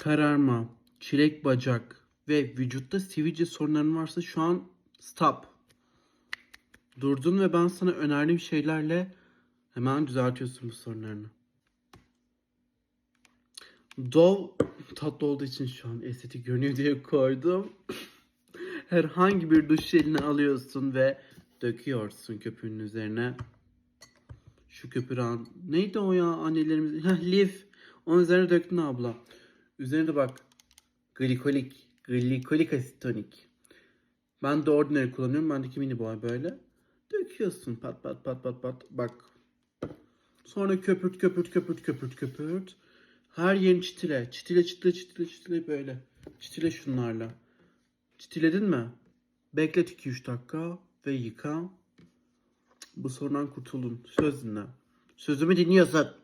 kararma, çilek bacak ve vücutta sivilce sorunların varsa şu an stop. Durdun ve ben sana önerdiğim şeylerle hemen düzeltiyorsun bu sorunlarını. Dove tatlı olduğu için şu an estetik görünüyor diye koydum. Herhangi bir duş jelini alıyorsun ve döküyorsun köpüğün üzerine. Şu köpüren neydi o ya annelerimiz? Lif. Onun üzerine döktün abla. Üzerine de bak glikolik, glikolik asit. Ben de ordinary kullanıyorum. Bendeki mini boy böyle. Döküyorsun pat pat pat pat pat. Bak. Sonra köpürt köpürt köpürt köpürt köpürt. Her yerini çitile. Çitile çitile çitile çitile böyle. Çitile şunlarla. Çitiledin mi? Beklet 2-3 dakika ve yıka. Bu sorundan kurtuldun. Söz dinle. Sözümü dinliyorsun.